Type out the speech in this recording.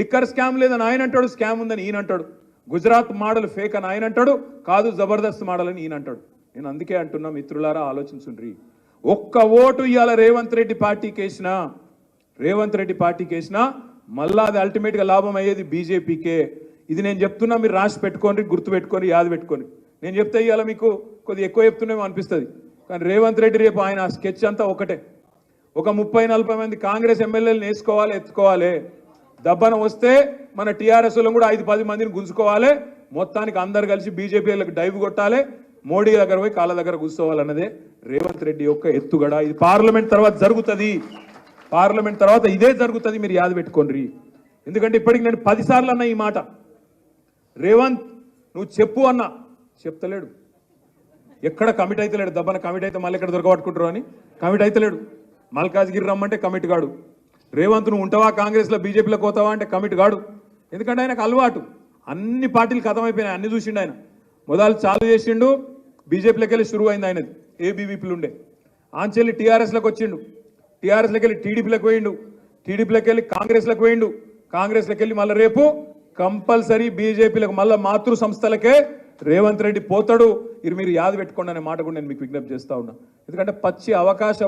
Liquor scam లేదని ఆయన అంటాడు స్కామ్ ఉందని ఈయన అంటాడు. గుజరాత్ మోడల్ ఫేక్ అని ఆయన అంటాడు కాదు జబర్దస్త్ మోడల్ అని ఈయన అంటాడు. నేను అందుకే అంటున్నా మిత్రులారా ఆలోచించుండ్రి. ఒక్క ఓటు ఇవాళ రేవంత్ రెడ్డి పార్టీకి వేసినా రేవంత్ రెడ్డి పార్టీకి వేసినా మళ్ళా అది అల్టిమేట్గా లాభం అయ్యేది బీజేపీకే. ఇది నేను చెప్తున్నా మీరు రాసి పెట్టుకోండి గుర్తు పెట్టుకొని యాద పెట్టుకొని నేను చెప్తే ఇవాళ మీకు కొద్దిగా ఎక్కువ చెప్తున్నామో అనిపిస్తుంది. కానీ రేవంత్ రెడ్డి రేపు ఆయన స్కెచ్ అంతా ఒకటే. ఒక ముప్పై నలభై మంది కాంగ్రెస్ ఎమ్మెల్యేలు నేర్చుకోవాలి ఎత్తుకోవాలి. దబ్బన వస్తే మన టీఆర్ఎస్లో కూడా ఐదు పది మందిని గుంజుకోవాలి. మొత్తానికి అందరు కలిసి బీజేపీలకు డైవ్ కొట్టాలి. మోడీ దగ్గర పోయి కాళ్ళ దగ్గర కూర్చోవాలన్నదే రేవంత్ రెడ్డి యొక్క ఎత్తుగడ. ఇది పార్లమెంట్ తర్వాత జరుగుతుంది. పార్లమెంట్ తర్వాత ఇదే జరుగుతుంది. మీరు యాద పెట్టుకోండి. ఎందుకంటే ఇప్పటికి నేను పదిసార్లు అన్న ఈ మాట. రేవంత్ నువ్వు చెప్పు అన్నా. చెప్తలేడు. ఎక్కడ కమిట్ అయితే లేడు. దబ్బన కమిట్ అయితే మళ్ళీ ఎక్కడ దొరకబట్టుకుంటారు అని. కమిట్ అయితే లేడు. మల్కాజ్గిరి రమ్మంటే కమిట్ కాడు. రేవంత్ నువ్వు ఉంటావా కాంగ్రెస్లో? బీజేపీలో పోతావా? అంటే కమిట్ కాడు. ఎందుకంటే ఆయనకు అలవాటు. అన్ని పార్టీలు కథమైపోయినాయి. అన్ని చూసిండు ఆయన. మొదలు చాలు చేసిండు. బీజేపీలోకి వెళ్ళి షురువు అయింది ఆయనది. ఏబీవీపీలు ఉండే. ఆంచెల్లి టీఆర్ఎస్లోకి వచ్చిండు. టీఆర్ఎస్లోకి వెళ్ళి టీడీపీలోకి పోయిండు. టీడీపీలోకి వెళ్ళి కాంగ్రెస్లోకి పోయిండు. కాంగ్రెస్లోకి వెళ్ళి మళ్ళీ రేపు కంపల్సరీ బీజేపీలకు మళ్ళీ మాతృ సంస్థలకే రేవంత్ రెడ్డి పోతాడు. ఇది మీరు యాద పెట్టుకోండి అనే మాట కూడా నేను మీకు విజ్ఞప్తి చేస్తా ఉన్నా. ఎందుకంటే పచ్చి అవకాశ